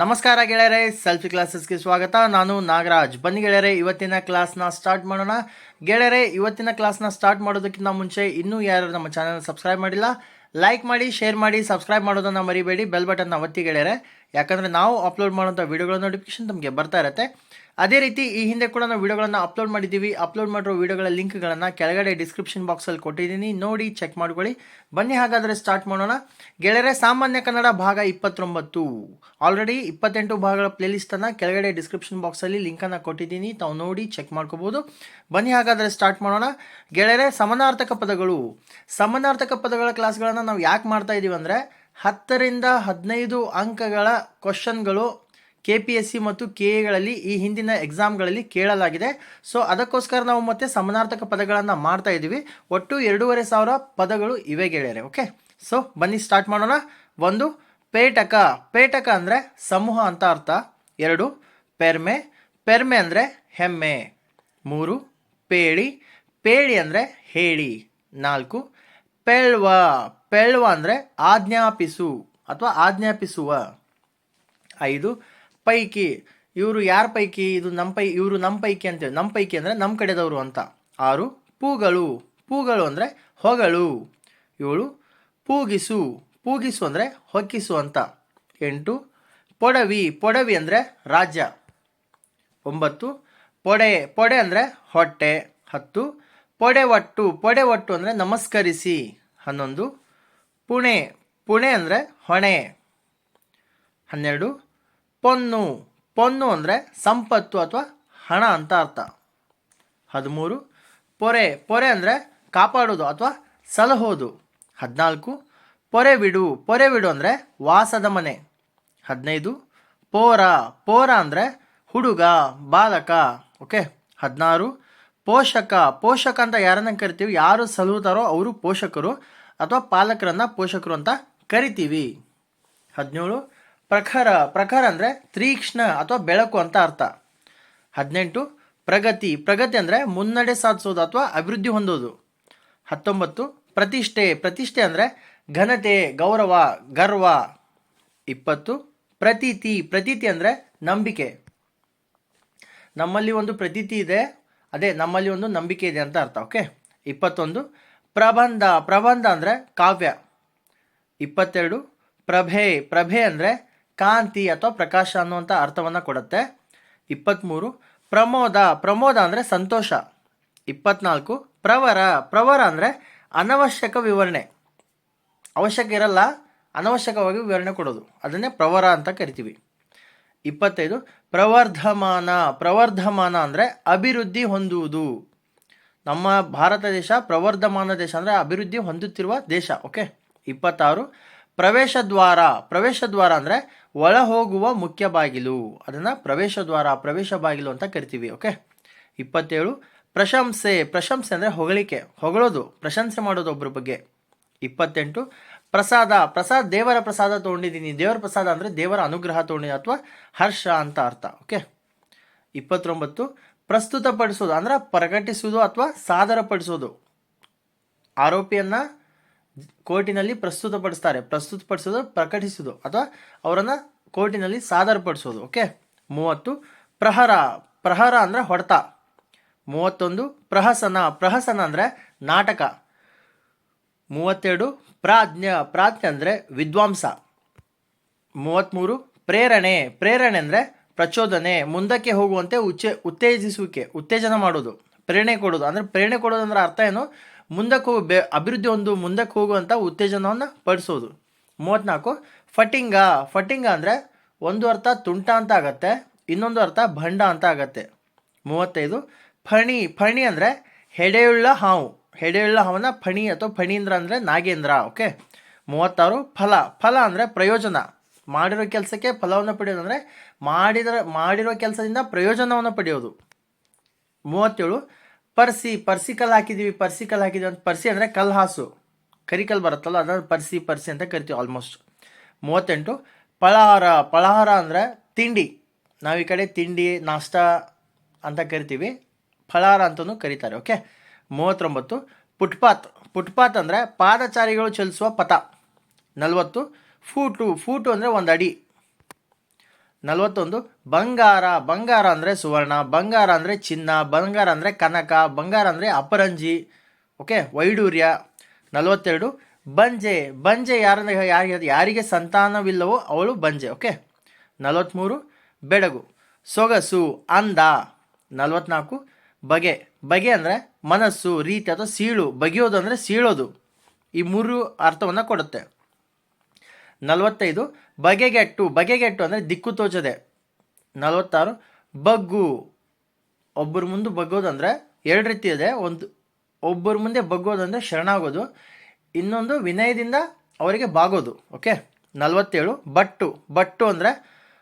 ನಮಸ್ಕಾರ ಗೆಳೆಯರೆ, ಸೆಲ್ಫಿ ಕ್ಲಾಸಸ್ಗೆ ಸ್ವಾಗತ. ನಾನು ನಾಗರಾಜ್. ಬನ್ನಿ ಗೆಳೆಯರೆ, ಇವತ್ತಿನ ಕ್ಲಾಸ್ನ ಸ್ಟಾರ್ಟ್ ಮಾಡೋಣ. ಗೆಳೆಯರೆ, ಇವತ್ತಿನ ಕ್ಲಾಸ್ನ ಸ್ಟಾರ್ಟ್ ಮಾಡೋದಕ್ಕಿಂತ ಮುಂಚೆ ಇನ್ನೂ ಯಾರು ನಮ್ಮ ಚಾನಲ್ ಸಬ್ಸ್ಕ್ರೈಬ್ ಮಾಡಿಲ್ಲ, ಲೈಕ್ ಮಾಡಿ, ಶೇರ್ ಮಾಡಿ, ಸಬ್ಸ್ಕ್ರೈಬ್ ಮಾಡೋದನ್ನು ಮರಿಬೇಡಿ, ಬೆಲ್ ಬಟನ್ನ ಒತ್ತಿ ಗೆಳೆಯರೆ. ಯಾಕಂದರೆ ನಾವು ಅಪ್ಲೋಡ್ ಮಾಡೋಂಥ ವೀಡಿಯೋಗಳ ನೋಟಿಫಿಕೇಶನ್ ತಮಗೆ ಬರ್ತಾ ಇರುತ್ತೆ. ಅದೇ ರೀತಿ ಈ ಹಿಂದೆ ಕೂಡ ನಾವು ವಿಡಿಯೋಗಳನ್ನು ಅಪ್ಲೋಡ್ ಮಾಡಿದ್ದೀವಿ. ಅಪ್ಲೋಡ್ ಮಾಡಿರೋ ವೀಡಿಯೋಗಳ ಲಿಂಕ್ಗಳನ್ನು ಕೆಳಗಡೆ ಡಿಸ್ಕ್ರಿಪ್ಷನ್ ಬಾಕ್ಸಲ್ಲಿ ಕೊಟ್ಟಿದ್ದೀನಿ. ನೋಡಿ ಚೆಕ್ ಮಾಡ್ಕೊಳ್ಳಿ. ಬನ್ನಿ, ಹಾಗಾದರೆ ಸ್ಟಾರ್ಟ್ ಮಾಡೋಣ. ಗೆಳೆಯರೆ, ಸಾಮಾನ್ಯ ಕನ್ನಡ ಭಾಗ ಇಪ್ಪತ್ತೊಂಬತ್ತು. ಆಲ್ರೆಡಿ ಇಪ್ಪತ್ತೆಂಟು ಭಾಗಗಳ ಪ್ಲೇಲಿಸ್ಟನ್ನು ಕೆಳಗಡೆ ಡಿಸ್ಕ್ರಿಪ್ಷನ್ ಬಾಕ್ಸಲ್ಲಿ ಲಿಂಕನ್ನು ಕೊಟ್ಟಿದ್ದೀನಿ. ತಾವು ನೋಡಿ ಚೆಕ್ ಮಾಡ್ಕೋಬೋದು. ಬನ್ನಿ, ಹಾಗಾದರೆ ಸ್ಟಾರ್ಟ್ ಮಾಡೋಣ. ಗೆಳೆಯರೆ, ಸಮನಾರ್ಥಕ ಪದಗಳು. ಸಮನಾರ್ಥಕ ಪದಗಳ ಕ್ಲಾಸ್ಗಳನ್ನು ನಾವು ಯಾಕೆ ಮಾಡ್ತಾ ಇದ್ದೀವಿ ಅಂದರೆ ಹತ್ತರಿಂದ ಹದಿನೈದು ಅಂಕಗಳ ಕ್ವಶನ್ಗಳು ಕೆ ಪಿ ಎಸ್ ಸಿ ಮತ್ತು ಕೆ ಎಗಳಲ್ಲಿ ಈ ಹಿಂದಿನ ಎಕ್ಸಾಮ್ಗಳಲ್ಲಿ ಕೇಳಲಾಗಿದೆ. ಸೊ ಅದಕ್ಕೋಸ್ಕರ ನಾವು ಮತ್ತೆ ಸಮನಾರ್ಥಕ ಪದಗಳನ್ನು ಮಾಡ್ತಾ ಇದ್ದೀವಿ. ಒಟ್ಟು ಎರಡೂವರೆ ಸಾವಿರ ಪದಗಳು ಇವೆ ಗೆಳೆಯರೆ ಓಕೆ ಸೊ ಬನ್ನಿ ಸ್ಟಾರ್ಟ್ ಮಾಡೋಣ. ಒಂದು, ಪೇಟಕ. ಪೇಟಕ ಅಂದರೆ ಸಮೂಹ ಅಂತ ಅರ್ಥ. ಎರಡು, ಪೆರ್ಮೆ. ಪೆರ್ಮೆ ಅಂದರೆ ಹೆಮ್ಮೆ. ಮೂರು, ಪೇಳಿ. ಪೇಳಿ ಅಂದರೆ ಹೇಳಿ. ನಾಲ್ಕು, ಪೆಳ್ವ. ಪೆಳ್ವ ಅಂದರೆ ಆಜ್ಞಾಪಿಸು ಅಥವಾ ಆಜ್ಞಾಪಿಸುವ. ಐದು ಪೈಕಿ, ಇವರು ಯಾರ ಪೈಕಿ? ಇದು ನಮ್ಮ ಪೈ, ಇವರು ನಮ್ಮ ಪೈಕಿ ಅಂತೇಳಿ. ನಮ್ಮ ಪೈಕಿ ಅಂದರೆ ನಮ್ಮ ಕಡೆದವರು ಅಂತ. ಆರು, ಪೂಗಳು. ಪೂಗಳು ಅಂದರೆ ಹೊಗಳು. ಏಳು, ಪೂಗಿಸು. ಪೂಗಿಸು ಅಂದರೆ ಹೊಕ್ಕಿಸು ಅಂತ. ಎಂಟು, ಪೊಡವಿ. ಪೊಡವಿ ಅಂದರೆ ರಾಜ್ಯ. ಒಂಬತ್ತು, ಪೊಡೆ ಪೊಡೆ ಅಂದರೆ ಹೊಟ್ಟೆ. ಹತ್ತು ಪೊಡೆ ಒಟ್ಟು ಪೊಡೆ ಒಟ್ಟು ಅಂದರೆ ನಮಸ್ಕರಿಸಿ. ಹನ್ನೊಂದು, ಪುಣೆ. ಪುಣೆ ಅಂದರೆ ಹೊಣೆ. ಹನ್ನೆರಡು ಪೊನ್ನು. ಪೊನ್ನು ಅಂದರೆ ಸಂಪತ್ತು ಅಥವಾ ಹಣ ಅಂತ ಅರ್ಥ. ಹದಿಮೂರು. ಪೊರೆ. ಪೊರೆ ಅಂದರೆ ಕಾಪಾಡೋದು ಅಥವಾ ಸಲಹೋದು. ಹದಿನಾಲ್ಕು. ಪೊರೆ ಬಿಡು. ಪೊರೆ ಬಿಡು ಅಂದರೆ ವಾಸದ ಮನೆ. ಹದಿನೈದು. ಪೋರ. ಪೋರ ಅಂದರೆ ಹುಡುಗ, ಬಾಲಕ. ಓಕೆ? ಹದಿನಾರು. ಪೋಷಕ. ಪೋಷಕ ಅಂತ ಯಾರನ್ನ ಕರಿತೀವಿ? ಯಾರು ಸಲಹುತ್ತಾರೋ ಅವರು ಪೋಷಕರು ಅಥವಾ ಪಾಲಕರನ್ನು ಪೋಷಕರು ಅಂತ ಕರಿತೀವಿ. ಹದಿನೇಳು. ಪ್ರಖರ ಪ್ರಖರ ಅಂದರೆ ತೀಕ್ಷ್ಣ ಅಥವಾ ಬೆಳಕು ಅಂತ ಅರ್ಥ. ಹದಿನೆಂಟು, ಪ್ರಗತಿ ಪ್ರಗತಿ ಅಂದರೆ ಮುನ್ನಡೆ ಸಾಧಿಸೋದು ಅಥವಾ ಅಭಿವೃದ್ಧಿ ಹೊಂದೋದು. ಹತ್ತೊಂಬತ್ತು, ಪ್ರತಿಷ್ಠೆ ಪ್ರತಿಷ್ಠೆ ಅಂದರೆ ಘನತೆ, ಗೌರವ, ಗರ್ವ. ಇಪ್ಪತ್ತು, ಪ್ರತೀತಿ ಪ್ರತೀತಿ ಅಂದರೆ ನಂಬಿಕೆ. ನಮ್ಮಲ್ಲಿ ಒಂದು ಪ್ರತೀತಿ ಇದೆ, ಅದೇ ನಮ್ಮಲ್ಲಿ ಒಂದು ನಂಬಿಕೆ ಇದೆ ಅಂತ ಅರ್ಥ ಓಕೆ ಇಪ್ಪತ್ತೊಂದು, ಪ್ರಬಂಧ ಪ್ರಬಂಧ ಅಂದರೆ ಕಾವ್ಯ. ಇಪ್ಪತ್ತೆರಡು, ಪ್ರಭೆ ಪ್ರಭೆ ಅಂದರೆ ಕಾಂತಿ ಅಥವಾ ಪ್ರಕಾಶ ಅನ್ನುವಂಥ ಅರ್ಥವನ್ನು ಕೊಡುತ್ತೆ. ಇಪ್ಪತ್ತ್ಮೂರು ಪ್ರಮೋದ ಪ್ರಮೋದ ಅಂದರೆ ಸಂತೋಷ. ಇಪ್ಪತ್ನಾಲ್ಕು, ಪ್ರವರ ಪ್ರವರ ಅಂದರೆ ಅನವಶ್ಯಕ ವಿವರಣೆ. ಅವಶ್ಯಕ ಇರಲ್ಲ, ಅನವಶ್ಯಕವಾಗಿ ವಿವರಣೆ ಕೊಡೋದು. ಅದನ್ನೇ ಪ್ರವರ ಅಂತ ಕರಿತೀವಿ. ಇಪ್ಪತ್ತೈದು, ಪ್ರವರ್ಧಮಾನ. ಪ್ರವರ್ಧಮಾನ ಅಂದರೆ ಅಭಿವೃದ್ಧಿ ಹೊಂದುವುದು. ನಮ್ಮ ಭಾರತ ದೇಶ ಪ್ರವರ್ಧಮಾನ ದೇಶ ಅಂದರೆ ಅಭಿವೃದ್ಧಿ ಹೊಂದುತ್ತಿರುವ ದೇಶ, ಓಕೆ? ಇಪ್ಪತ್ತಾರು ಪ್ರವೇಶ ದ್ವಾರ ಪ್ರವೇಶ ದ್ವಾರ ಅಂದರೆ ಒಳ ಹೋಗುವ ಮುಖ್ಯ ಬಾಗಿಲು. ಅದನ್ನು ಪ್ರವೇಶ ದ್ವಾರ, ಪ್ರವೇಶ ಬಾಗಿಲು ಅಂತ ಕರಿತೀವಿ ಓಕೆ ಇಪ್ಪತ್ತೇಳು, ಪ್ರಶಂಸೆ. ಪ್ರಶಂಸೆ ಅಂದರೆ ಹೊಗಳಿಕೆ. ಹೊಗಳೋದು, ಪ್ರಶಂಸೆ ಮಾಡೋದು ಒಬ್ಬರ ಬಗ್ಗೆ. ಇಪ್ಪತ್ತೆಂಟು, ಪ್ರಸಾದ. ಪ್ರಸಾದ ದೇವರ ಪ್ರಸಾದ ತೊಗೊಂಡಿದ್ದೀನಿ. ದೇವರ ಪ್ರಸಾದ ಅಂದರೆ ದೇವರ ಅನುಗ್ರಹ ತೊಗೊಂಡಿದ್ದೀನಿ ಅಥವಾ ಹರ್ಷ ಅಂತ ಅರ್ಥ ಓಕೆ ಇಪ್ಪತ್ತೊಂಬತ್ತು, ಪ್ರಸ್ತುತಪಡಿಸೋದು ಅಂದ್ರೆ ಪ್ರಕಟಿಸೋದು ಅಥವಾ ಸಾದರಪಡಿಸೋದು. ಆರೋಪಿಯನ್ನು ಕೋರ್ಟಿನಲ್ಲಿ ಪ್ರಸ್ತುತಪಡಿಸ್ತಾರೆ, ಪ್ರಸ್ತುತಪಡಿಸೋದು, ಪ್ರಕಟಿಸೋದು, ಅಥವಾ ಅವರನ್ನು ಕೋರ್ಟಿನಲ್ಲಿ ಸಾದರಪಡಿಸೋದು, ಓಕೆ? ಮೂವತ್ತು, ಪ್ರಹರ ಪ್ರಹರ ಅಂದರೆ ಹೊಡೆತ. ಮೂವತ್ತೊಂದು, ಪ್ರಹಸನ ಪ್ರಹಸನ ಅಂದರೆ ನಾಟಕ. ಮೂವತ್ತೆರಡು, ಪ್ರಾಜ್ಞ, ಪ್ರಾಜ್ಞೆ ಅಂದರೆ ವಿದ್ವಾಂಸ. ಮೂವತ್ತ್ಮೂರು ಪ್ರೇರಣೆ ಪ್ರೇರಣೆ ಅಂದರೆ ಪ್ರಚೋದನೆ, ಮುಂದಕ್ಕೆ ಹೋಗುವಂತೆ ಉಚ್ಚೆ, ಉತ್ತೇಜಿಸುವಿಕೆ, ಉತ್ತೇಜನ ಮಾಡೋದು. ಪ್ರೇರಣೆ ಕೊಡೋದು, ಅಂದರೆ ಪ್ರೇರಣೆ ಕೊಡೋದು ಅರ್ಥ ಏನು? ಮುಂದಕ್ಕೆ ಹೋಗಿ ಬೆ ಅಭಿವೃದ್ಧಿ ಒಂದು ಮುಂದಕ್ಕೆ ಹೋಗುವಂಥ ಉತ್ತೇಜನವನ್ನು ಪಡಿಸೋದು. ಮೂವತ್ತ್ನಾಲ್ಕು ಫಟಿಂಗ. ಫಟಿಂಗ ಅಂದರೆ ಒಂದು ಅರ್ಥ ತುಂಟ ಅಂತ ಆಗತ್ತೆ, ಇನ್ನೊಂದು ಅರ್ಥ ಭಂಡ ಅಂತ ಆಗತ್ತೆ. ಮೂವತ್ತೈದು, ಫಣಿ. ಫಣಿ ಅಂದರೆ ಹೆಡೆಯುಳ್ಳ ಹಾವು. ಹೆಡೆಯುಳ್ಳ ಹಾವನ್ನ ಫಣಿ ಅಥವಾ ಫಣೀಂದ್ರ ಅಂದರೆ ನಾಗೇಂದ್ರ, ಓಕೆ? ಮೂವತ್ತಾರು, ಫಲ. ಫಲ ಅಂದರೆ ಪ್ರಯೋಜನ. ಮಾಡಿರೋ ಕೆಲಸಕ್ಕೆ ಫಲವನ್ನು ಪಡೆಯೋದು ಅಂದರೆ ಮಾಡಿದ ಮಾಡಿರೋ ಕೆಲಸದಿಂದ ಪ್ರಯೋಜನವನ್ನು ಪಡೆಯೋದು. ಮೂವತ್ತೇಳು ಪರ್ಸಿ ಪರ್ಸಿ ಕಲ್ಲು ಹಾಕಿದ್ದೀವಿ ಪರ್ಸಿ ಕಲ್ಲು ಹಾಕಿದ್ದೀವಿ ಅಂತ ಪರ್ಸಿ ಅಂದರೆ ಕಲ್ಲು ಹಾಸು ಕರಿಕಲ್ಲು ಬರುತ್ತಲ್ಲ, ಅದನ್ನು ಪರ್ಸಿ ಪರ್ಸಿ ಅಂತ ಕರಿತೀವಿ ಆಲ್ಮೋಸ್ಟ್ ಮೂವತ್ತೆಂಟು, ಪಳಾಹಾರ. ಪಳಾಹಾರ ಅಂದರೆ ತಿಂಡಿ. ನಾವು ಈ ಕಡೆ ತಿಂಡಿ, ನಾಷ್ಟ ಅಂತ ಕರಿತೀವಿ. ಫಳಾರ ಅಂತಲೂ ಕರೀತಾರೆ ಓಕೆ ಮೂವತ್ತೊಂಬತ್ತು, ಪುಟ್ಪಾತ್. ಪುಟ್ಪಾತ್ ಅಂದರೆ ಪಾದಚಾರಿಗಳು ಚಲಿಸುವ ಪಥ. ನಲವತ್ತು, ಫೂಟು. ಫೂಟು ಅಂದರೆ ಒಂದು ಅಡಿ. ನಲವತ್ತೊಂದು, ಬಂಗಾರ ಬಂಗಾರ ಅಂದರೆ ಸುವರ್ಣ, ಬಂಗಾರ ಅಂದರೆ ಚಿನ್ನ, ಬಂಗಾರ ಅಂದರೆ ಕನಕ, ಬಂಗಾರ ಅಂದರೆ ಅಪರಂಜಿ ಓಕೆ ವೈಡೂರ್ಯ. ನಲವತ್ತೆರಡು, ಬಂಜೆ ಬಂಜೆ ಯಾರ ಯಾರಿಗೆ ಯಾರಿಗೆ ಸಂತಾನವಿಲ್ಲವೋ ಅವಳು ಬಂಜೆ ಓಕೆ ನಲವತ್ತ್ಮೂರು ಬೆಡಗು, ಸೊಗಸು ಅಂದ ನಲವತ್ನಾಲ್ಕು, ಬಗೆ ಬಗೆ ಅಂದರೆ ಮನಸ್ಸು, ರೀತಿ ಅಥವಾ ಸೀಳು, ಬಗೆಯೋದು ಅಂದರೆ ಸೀಳೋದು. ಈ ಮೂರು ಅರ್ಥವನ್ನು ಕೊಡುತ್ತೆ. ನಲವತ್ತೈದು ಬಗೆಗೆಟ್ಟು ಬಗೆಗೆಟ್ಟು ಅಂದರೆ ದಿಕ್ಕು ತೋಚದೆ. ನಲವತ್ತಾರು, ಬಗ್ಗು. ಒಬ್ಬರ ಮುಂದೆ ಬಗ್ಗೋದಂದ್ರೆ ಎರಡು ರೀತಿ ಇದೆ. ಒಂದು, ಒಬ್ಬರ ಮುಂದೆ ಬಗ್ಗೋದಂದರೆ ಶರಣಾಗೋದು. ಇನ್ನೊಂದು ವಿನಯದಿಂದ ಅವರಿಗೆ ಬಾಗೋದು, ಓಕೆ? ನಲವತ್ತೇಳು, ಬಟ್ಟು. ಬಟ್ಟು ಅಂದರೆ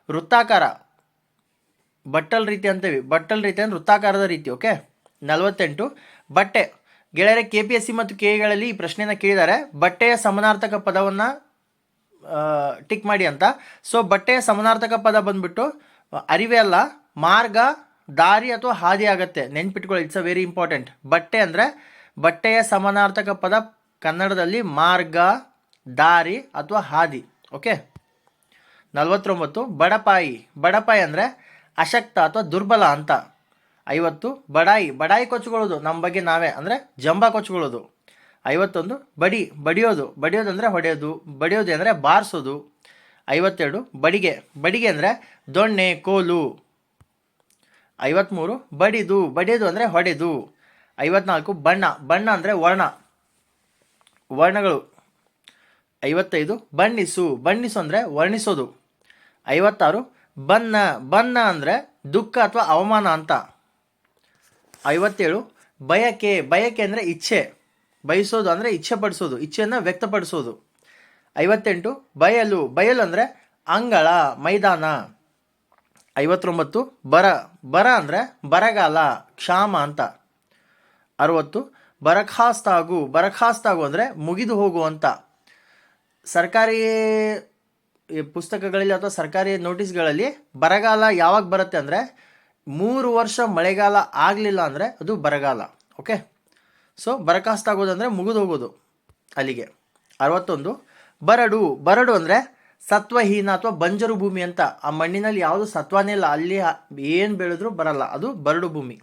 ವೃತ್ತಾಕಾರ. ಬಟ್ಟಲ್ ರೀತಿ ಅಂತೀವಿ. ಬಟ್ಟಲ್ ರೀತಿ ಅಂದರೆ ವೃತ್ತಾಕಾರದ ರೀತಿ, ಓಕೆ? ನಲವತ್ತೆಂಟು, ಬಟ್ಟೆ. ಗೆಳೆಯರೆ ಕೆ ಪಿ ಎಸ್ ಸಿ ಮತ್ತು ಕೆ ಎಗಳಲ್ಲಿ ಈ ಪ್ರಶ್ನೆಯನ್ನು ಕೇಳಿದ್ದಾರೆ. ಬಟ್ಟೆಯ ಸಮನಾರ್ಥಕ ಪದವನ್ನು ಟಿಕ್ ಮಾಡಿ ಅಂತ. ಸೊ ಬಟ್ಟೆಯ ಸಮನಾರ್ಥಕ ಪದ ಬಂದ್ಬಿಟ್ಟು, ಅರಿವೆ ಅಲ್ಲ, ಮಾರ್ಗ, ದಾರಿ ಅಥವಾ ಹಾದಿ ಆಗತ್ತೆ. ನೆನ್ಪಿಟ್ಕೊಳ್ಳಿ ಇಟ್ಸ್ ಅ ವೆರಿ ಇಂಪಾರ್ಟೆಂಟ್ ಬಟ್ಟೆ ಅಂದರೆ, ಬಟ್ಟೆಯ ಸಮನಾರ್ಥಕ ಪದ ಕನ್ನಡದಲ್ಲಿ ಮಾರ್ಗ, ದಾರಿ ಅಥವಾ ಹಾದಿ. ಓಕೆ ನಲವತ್ತೊಂಬತ್ತು, ಬಡಪಾಯಿ. ಬಡಪಾಯಿ ಅಂದರೆ, ಅಶಕ್ತ ಅಥವಾ ದುರ್ಬಲ ಅಂತ. ಐವತ್ತು, ಬಡಾಯಿ. ಬಡಾಯಿ ಕೊಚ್ಕೊಳ್ಳೋದು ನಮ್ಮ ಬಗ್ಗೆ ನಾವೇ. ಅಂದರೆ, ಜಂಬ ಕೊಚ್ಕೊಳ್ಳೋದು ಐವತ್ತೊಂದು, ಬಡಿ, ಬಡಿಯೋದು ಬಡಿಯೋದು ಅಂದರೆ ಹೊಡೆಯೋದು, ಬಡಿಯೋದು ಅಂದರೆ ಬಾರಿಸೋದು. ಐವತ್ತೆರಡು, ಬಡಿಗೆ ಬಡಿಗೆ ಅಂದರೆ ದೊಣ್ಣೆ, ಕೋಲು. ಐವತ್ತ್ಮೂರು ಬಡಿದು, ಬಡಿಯೋದು ಅಂದರೆ ಹೊಡೆದು. ಐವತ್ನಾಲ್ಕು, ಬಣ್ಣ ಬಣ್ಣ ಅಂದರೆ ವರ್ಣ. ವರ್ಣಗಳು. ಐವತ್ತೈದು, ಬಣ್ಣಿಸು ಬಣ್ಣಿಸು ಅಂದರೆ ವರ್ಣಿಸೋದು. ಐವತ್ತಾರು ಬನ್ನ ಬನ್ನ ಅಂದರೆ ದುಃಖ ಅಥವಾ ಅವಮಾನ ಅಂತ. ಐವತ್ತೇಳು, ಬಯಕೆ ಬಯಕೆ ಅಂದರೆ ಇಚ್ಛೆ. ಬಯಸೋದು ಅಂದರೆ ಇಚ್ಛೆ ಪಡಿಸೋದು ಇಚ್ಛೆಯನ್ನು ವ್ಯಕ್ತಪಡಿಸೋದು. ಐವತ್ತೆಂಟು, ಬಯಲು ಬಯಲು ಅಂದರೆ ಅಂಗಳ, ಮೈದಾನ. ಐವತ್ತೊಂಬತ್ತು, ಬರ ಬರ ಅಂದರೆ ಬರಗಾಲ, ಕ್ಷಾಮ ಅಂತ. ಅರವತ್ತು ಬರಖಾಸ್ತಾಗು ಬರಖಾಸ್ತಾಗು ಅಂದರೆ ಮುಗಿದು ಹೋಗು ಅಂತ. ಸರ್ಕಾರಿ ಪುಸ್ತಕಗಳಲ್ಲಿ ಅಥವಾ ಸರ್ಕಾರಿ ನೋಟಿಸ್ಗಳಲ್ಲಿ ಬರಗಾಲ ಯಾವಾಗ ಬರುತ್ತೆ ಅಂದರೆ ಮೂರು ವರ್ಷ ಮಳೆಗಾಲ ಆಗಲಿಲ್ಲ ಅಂದರೆ ಅದು ಬರಗಾಲ, ಓಕೆ? ಸೊ ಬರಕಾಸ್ತಾಗೋದಂದರೆ ಮುಗಿದು ಹೋಗೋದು ಅಲ್ಲಿಗೆ. ಅರವತ್ತೊಂದು. ಬರಡು ಬರಡು ಅಂದರೆ ಸತ್ವಹೀನ ಅಥವಾ ಬಂಜರು ಭೂಮಿ ಅಂತ. ಆ ಮಣ್ಣಿನಲ್ಲಿ ಯಾವುದು ಸತ್ವನೇ ಇಲ್ಲ, ಅಲ್ಲಿ ಏನು ಬೆಳೆದ್ರೂ ಬರಲ್ಲ, ಅದು ಬರಡು ಭೂಮಿ.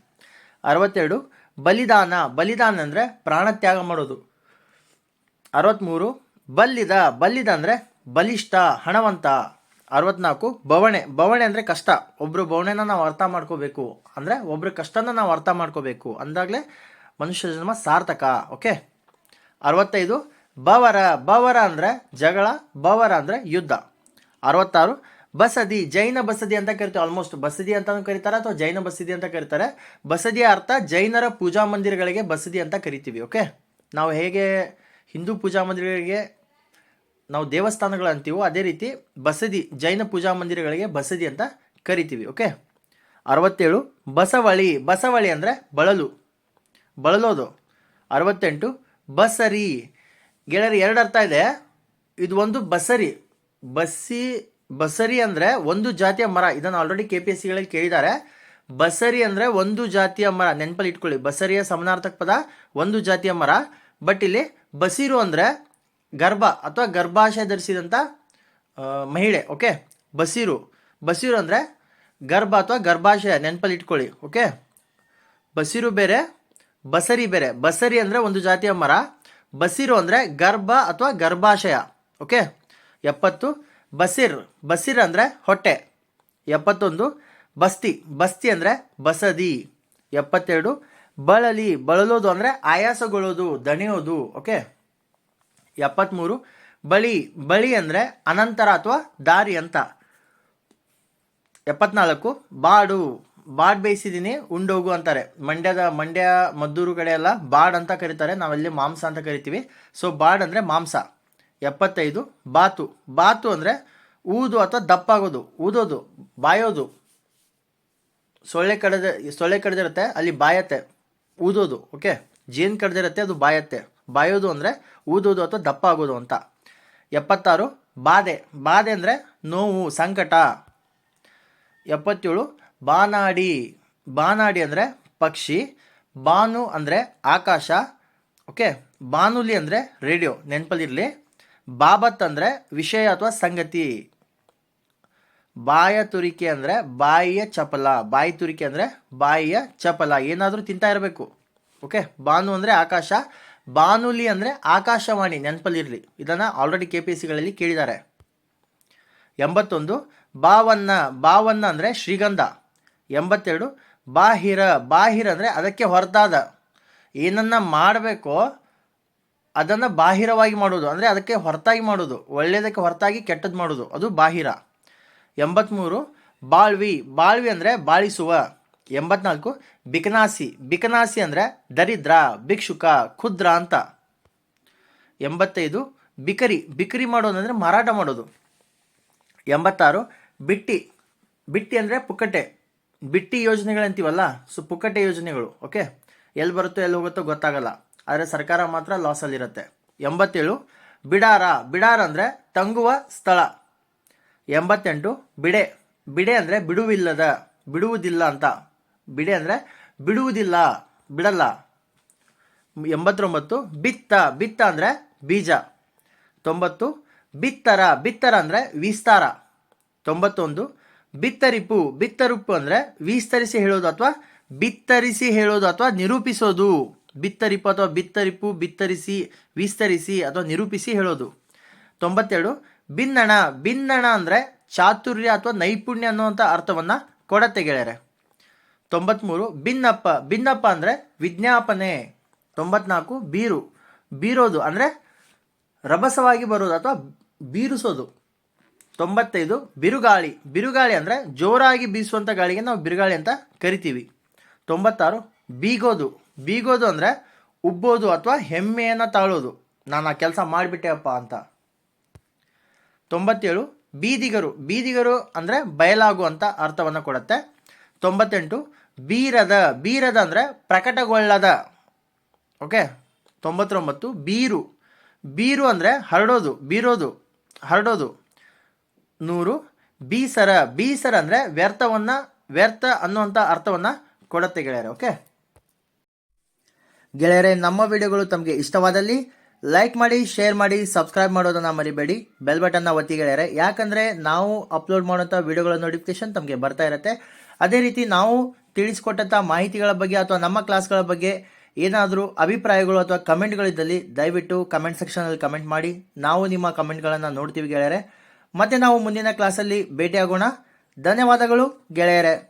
ಅರವತ್ತೆರಡು. ಬಲಿದಾನ ಬಲಿದಾನ ಅಂದರೆ ಪ್ರಾಣತ್ಯಾಗ ಮಾಡೋದು. ಅರವತ್ತ್ಮೂರು ಬಲ್ಲಿದ ಬಲ್ಲಿದ ಅಂದರೆ ಬಲಿಷ್ಠ, ಹಣವಂತ. ಅರವತ್ನಾಲ್ಕು. ಬವಣೆ ಬವಣೆ ಅಂದರೆ ಕಷ್ಟ. ಒಬ್ಬರು ಬವಣೆನ ನಾವು ಅರ್ಥ ಮಾಡ್ಕೋಬೇಕು. ಅಂದರೆ ಒಬ್ಬರ ಕಷ್ಟನ ನಾವು ಅರ್ಥ ಮಾಡ್ಕೋಬೇಕು. ಅಂದಾಗಲೇ ಮನುಷ್ಯ ಜನ್ಮ ಸಾರ್ಥಕ, ಓಕೆ? ಅರವತ್ತೈದು, ಬವರ ಬವರ ಅಂದರೆ ಜಗಳ, ಬವರ ಅಂದರೆ ಯುದ್ಧ. ಅರವತ್ತಾರು, ಬಸದಿ, ಜೈನ ಬಸದಿ ಅಂತ ಕರಿತೀವಿ ಆಲ್ಮೋಸ್ಟ್ ಬಸದಿ ಅಂತಲೂ ಕರೀತಾರೆ ಅಥವಾ ಜೈನ ಬಸದಿ ಅಂತ ಕರೀತಾರೆ? ಬಸದಿಯ ಅರ್ಥ ಜೈನರ ಪೂಜಾ ಮಂದಿರಗಳಿಗೆ ಬಸದಿ ಅಂತ ಕರಿತೀವಿ, ಓಕೆ? ನಾವು ಹೇಗೆ ಹಿಂದೂ ಪೂಜಾ ಮಂದಿರಗಳಿಗೆ, ನಾವು ದೇವಸ್ಥಾನಗಳು ಅಂತೀವೋ ಅದೇ ರೀತಿ ಬಸದಿ, ಜೈನ ಪೂಜಾ ಮಂದಿರಗಳಿಗೆ ಬಸದಿ ಅಂತ ಕರಿತೀವಿ, ಓಕೆ? ಅರವತ್ತೇಳು, ಬಸವಳಿ ಬಸವಳಿ ಅಂದರೆ ಬಳಲು. ಬಳಲೋದು. ಅರವತ್ತೆಂಟು, ಬಸರಿ. ಗೆಳೆಯರು, ಎರಡು ಅರ್ಥ ಇದೆ. ಇದು ಒಂದು ಬಸರಿ. ಬಸ್ಸಿ, ಬಸರಿ ಅಂದರೆ ಒಂದು ಜಾತಿಯ ಮರ. ಇದನ್ನು ಆಲ್ರೆಡಿ ಕೆ ಪಿ ಎಸ್ ಸಿಗಳಲ್ಲಿ ಕೇಳಿದ್ದಾರೆ. ಬಸರಿ ಅಂದರೆ ಒಂದು ಜಾತಿಯ ಮರ. ನೆನಪಲ್ಲಿ ಇಟ್ಕೊಳ್ಳಿ. ಬಸರಿಯ ಸಮಾನಾರ್ಥಕ ಪದ ಒಂದು ಜಾತಿಯ ಮರ. ಬಟ್ ಇಲ್ಲಿ ಬಸಿರು ಅಂದರೆ ಗರ್ಭ ಅಥವಾ ಗರ್ಭಾಶಯ ಧರಿಸಿದಂಥ ಮಹಿಳೆ ಓಕೆ ಬಸಿರು. ಬಸಿರು ಅಂದರೆ ಗರ್ಭ ಅಥವಾ ಗರ್ಭಾಶಯ. ನೆನಪಲ್ಲಿ ಇಟ್ಕೊಳ್ಳಿ ಓಕೆ ಬಸಿರು ಬೇರೆ ಬಸರಿ ಬೇರೆ. ಬಸರಿ ಅಂದರೆ ಒಂದು ಜಾತಿಯ ಮರ. ಬಸಿರು ಅಂದರೆ ಗರ್ಭ ಅಥವಾ ಗರ್ಭಾಶಯ. ಓಕೆ ಎಪ್ಪತ್ತು, ಬಸಿರ್. ಬಸಿರ್ ಅಂದರೆ ಹೊಟ್ಟೆ. ಎಪ್ಪತ್ತೊಂದು, ಬಸ್ತಿ. ಬಸ್ತಿ ಅಂದರೆ ಬಸದಿ. ಎಪ್ಪತ್ತೆರಡು, ಬಳಲಿ. ಬಳಲೋದು ಅಂದರೆ ಆಯಾಸಗೊಳ್ಳೋದು, ದಣಿಯೋದು. ಓಕೆ ಎಪ್ಪತ್ತ್ಮೂರು ಬಳಿ. ಬಳಿ ಅಂದರೆ ಅನಂತರ ಅಥವಾ ದಾರಿ ಅಂತ. ಎಪ್ಪತ್ನಾಲ್ಕು, ಬಾಡು. ಬಾಡ್ ಬೇಯಿಸಿದ್ದೀನಿ ಉಂಡೋಗು ಅಂತಾರೆ. ಮಂಡ್ಯದ, ಮಂಡ್ಯ ಮದ್ದೂರು ಕಡೆ ಎಲ್ಲ ಬಾಡ್ ಅಂತ ಕರೀತಾರೆ. ನಾವಲ್ಲಿ ಮಾಂಸ ಅಂತ ಕರಿತೀವಿ. ಸೊ ಬಾಡ್ ಅಂದರೆ ಮಾಂಸ. ಎಪ್ಪತ್ತೈದು, ಬಾತು. ಬಾತು ಅಂದರೆ ಊದು ಅಥವಾ ದಪ್ಪಾಗೋದು, ಊದೋದು, ಬಾಯೋದು. ಸೊಳ್ಳೆ ಕಡ್ದ, ಸೊಳ್ಳೆ ಕಡ್ದಿರುತ್ತೆ, ಅಲ್ಲಿ ಬಾಯತ್ತೆ, ಊದೋದು ಓಕೆ ಜೇನು ಕಡ್ದಿರುತ್ತೆ, ಅದು ಬಾಯತ್ತೆ. ಬಾಯೋದು ಅಂದರೆ ಊದೋದು ಅಥವಾ ದಪ್ಪ ಆಗೋದು ಅಂತ. ಎಪ್ಪತ್ತಾರು ಬಾಧೆ ಬಾಧೆ ಅಂದರೆ ನೋವು, ಸಂಕಟ. ಎಪ್ಪತ್ತೇಳು ಬಾನಾಡಿ ಬಾನಾಡಿ ಅಂದರೆ ಪಕ್ಷಿ, ಬಾನು ಅಂದರೆ ಆಕಾಶ, ಓಕೆ, ಬಾನುಲಿ ಅಂದರೆ ರೇಡಿಯೋ, ನೆನಪಲ್ಲಿರಲಿ. ಬಾಬತ್ ಅಂದರೆ ವಿಷಯ ಅಥವಾ ಸಂಗತಿ. ಬಾಯ ತುರಿಕೆ ಅಂದರೆ ಬಾಯಿಯ ಚಪಲ, ಬಾಯಿ ತುರಿಕೆ ಅಂದರೆ ಬಾಯಿಯ ಚಪಲ, ಏನಾದರೂ ತಿಂತಾ ಇರಬೇಕು, ಓಕೆ, ಬಾನು ಅಂದರೆ ಆಕಾಶ, ಬಾನುಲಿ ಅಂದರೆ ಆಕಾಶವಾಣಿ, ನೆನಪಲ್ಲಿರಲಿ. ಇದನ್ನು ಆಲ್ರೆಡಿ ಕೆ ಪಿ ಎಸ್ ಸಿಗಳಲ್ಲಿ ಕೇಳಿದ್ದಾರೆ. ಎಂಬತ್ತೊಂದು, ಬಾವನ್ನ ಬಾವನ್ನ ಅಂದರೆ ಶ್ರೀಗಂಧ. ಎಂಬತ್ತೆರಡು, ಬಾಹಿರ ಬಾಹಿರ ಅಂದರೆ ಅದಕ್ಕೆ ಹೊರತಾದ. ಏನನ್ನ ಮಾಡಬೇಕೋ ಅದನ್ನು ಬಾಹಿರವಾಗಿ ಮಾಡೋದು ಅಂದರೆ ಅದಕ್ಕೆ ಹೊರತಾಗಿ ಮಾಡೋದು ಒಳ್ಳೆಯದಕ್ಕೆ ಹೊರತಾಗಿ ಕೆಟ್ಟದ್ದು ಮಾಡೋದು ಅದು ಬಾಹಿರ. ಎಂಬತ್ತ್ಮೂರು ಬಾಳ್ವಿ. ಬಾಳ್ವಿ ಅಂದರೆ ಬಾಳಿಸುವ. ಎಂಬತ್ನಾಲ್ಕು, ಬಿಕನಾಸಿ. ಬಿಕನಾಸಿ ಅಂದರೆ ದರಿದ್ರ, ಭಿಕ್ಷುಕ, ಖುದ್ರ ಅಂತ. ಎಂಬತ್ತೈದು, ಬಿಕರಿ. ಬಿಕರಿ ಮಾಡೋದು ಅಂದರೆ ಮಾರಾಟ ಮಾಡೋದು ಎಂಬತ್ತಾರು, ಬಿಟ್ಟಿ. ಬಿಟ್ಟಿ ಅಂದರೆ ಪುಕ್ಕಟೆ ಬಿಟ್ಟಿ ಯೋಜನೆಗಳಂತೀವಲ್ಲ, ಸೊ ಪುಕ್ಕಟೆ ಯೋಜನೆಗಳು ಓಕೆ ಎಲ್ಲಿ ಬರುತ್ತೋ ಎಲ್ಲಿ ಹೋಗುತ್ತೋ ಗೊತ್ತಾಗಲ್ಲ, ಆದರೆ ಸರ್ಕಾರ ಮಾತ್ರ ಲಾಸಲ್ಲಿರುತ್ತೆ ಎಂಬತ್ತೇಳು, ಬಿಡಾರ ಬಿಡಾರ ಅಂದರೆ ತಂಗುವ ಸ್ಥಳ. ಎಂಬತ್ತೆಂಟು, ಬಿಡೆ ಬಿಡೆ ಅಂದರೆ ಬಿಡುವಿಲ್ಲದ, ಬಿಡುವುದಿಲ್ಲ ಅಂತ. ಬಿಡೆ ಅಂದರೆ ಬಿಡುವುದಿಲ್ಲ, ಬಿಡಲ್ಲ. ಎಂಬತ್ತೊಂಬತ್ತು, ಬಿತ್ತ ಬಿತ್ತ ಅಂದರೆ ಬೀಜ. ತೊಂಬತ್ತು, ಬಿತ್ತರ ಬಿತ್ತರ ಅಂದರೆ ವಿಸ್ತಾರ. ತೊಂಬತ್ತೊಂದು ಬಿತ್ತರಿಪು ಬಿತ್ತರಿಪು ಅಂದರೆ ವಿಸ್ತರಿಸಿ ಹೇಳೋದು ಅಥವಾ ಬಿತ್ತರಿಸಿ ಹೇಳೋದು ಅಥವಾ ನಿರೂಪಿಸೋದು. ಬಿತ್ತರಿಪು ಅಥವಾ ಬಿತ್ತರಿಪು, ಬಿತ್ತರಿಸಿ, ವಿಸ್ತರಿಸಿ ಅಥವಾ ನಿರೂಪಿಸಿ ಹೇಳೋದು. ತೊಂಬತ್ತೆರಡು, ಬಿನ್ನಣ. ಬಿನ್ನಣ ಅಂದರೆ ಚಾತುರ್ಯ ಅಥವಾ ನೈಪುಣ್ಯ ಅನ್ನುವಂಥ ಅರ್ಥವನ್ನು ಕೊಡತ್ತೆ ಗೆಳೆಯರೆ. ತೊಂಬತ್ಮೂರು ಭಿನ್ನಪ್ಪ ಭಿನ್ನಪ್ಪ ಅಂದರೆ ವಿಜ್ಞಾಪನೆ. ತೊಂಬತ್ನಾಲ್ಕು, ಬೀರು. ಬೀರೋದು ಅಂದರೆ ರಭಸವಾಗಿ ಬರೋದು ಅಥವಾ ಬೀರಿಸೋದು. ತೊಂಬತ್ತೈದು, ಬಿರುಗಾಳಿ. ಬಿರುಗಾಳಿ ಅಂದರೆ ಜೋರಾಗಿ ಬೀಸುವಂಥ ಗಾಳಿಗೆ ನಾವು ಬಿರುಗಾಳಿ ಅಂತ ಕರಿತೀವಿ. ತೊಂಬತ್ತಾರು, ಬೀಗೋದು. ಬೀಗೋದು ಅಂದರೆ ಉಬ್ಬೋದು ಅಥವಾ ಹೆಮ್ಮೆಯನ್ನು ತಾಳೋದು. ನಾನು ಆ ಕೆಲಸ ಮಾಡಿಬಿಟ್ಟೆಪ್ಪ ಅಂತ. ತೊಂಬತ್ತೇಳು, ಬೀದಿಗರು. ಬೀದಿಗರು ಅಂದರೆ ಬಯಲಾಗುವಂಥ ಅರ್ಥವನ್ನು ಕೊಡುತ್ತೆ. ತೊಂಬತ್ತೆಂಟು, ಬೀರದ. ಬೀರದ ಅಂದರೆ ಪ್ರಕಟಗೊಳ್ಳದ. ಓಕೆ? ತೊಂಬತ್ತೊಂಬತ್ತು, ಬೀರು. ಬೀರು ಅಂದರೆ ಹರಡೋದು. ಬೀರೋದು. ಹರಡೋದು. ನೂರು. ಬೀಸರ ಬೀಸರ ಅಂದರೆ ವ್ಯರ್ಥವನ್ನು, ವ್ಯರ್ಥ ಅನ್ನುವಂಥ ಅರ್ಥವನ್ನು ಕೊಡುತ್ತೆ ಗೆಳೆಯರೆ ಓಕೆ ಗೆಳೆಯರೆ, ನಮ್ಮ ವಿಡಿಯೋಗಳು ತಮಗೆ ಇಷ್ಟವಾದಲ್ಲಿ ಲೈಕ್ ಮಾಡಿ ಶೇರ್ ಮಾಡಿ ಸಬ್ಸ್ಕ್ರೈಬ್ ಮಾಡೋದನ್ನ ಮರಿಬೇಡಿ. ಬೆಲ್ ಬಟನ್ನ ಒತ್ತಿ ಗೆಳೆಯರೆ. ಯಾಕಂದರೆ ನಾವು ಅಪ್ಲೋಡ್ ಮಾಡುವಂತ ವಿಡಿಯೋಗಳ ನೋಟಿಫಿಕೇಶನ್ ತಮಗೆ ಬರ್ತಾ ಇರುತ್ತೆ. ಅದೇ ರೀತಿ ನಾವು ತಿಳಿಸ್ಕೊಟ್ಟಂಥ ಮಾಹಿತಿಗಳ ಬಗ್ಗೆ ಅಥವಾ ನಮ್ಮ ಕ್ಲಾಸ್ಗಳ ಬಗ್ಗೆ ಏನಾದರೂ ಅಭಿಪ್ರಾಯಗಳು ಅಥವಾ ಕಮೆಂಟ್ಗಳಿದ್ದಲ್ಲಿ ದಯವಿಟ್ಟು ಕಮೆಂಟ್ ಸೆಕ್ಷನಲ್ಲಿ ಕಮೆಂಟ್ ಮಾಡಿ. ನಾವು ನಿಮ್ಮ ಕಮೆಂಟ್ಗಳನ್ನು ನೋಡ್ತೀವಿ ಗೆಳೆಯರೆ. ಮತ್ತೆ ನಾವು ಮುಂದಿನ ಕ್ಲಾಸಲ್ಲಿ ಭೇಟಿಯಾಗೋಣ. ಧನ್ಯವಾದಗಳು ಗೆಳೆಯರೆ.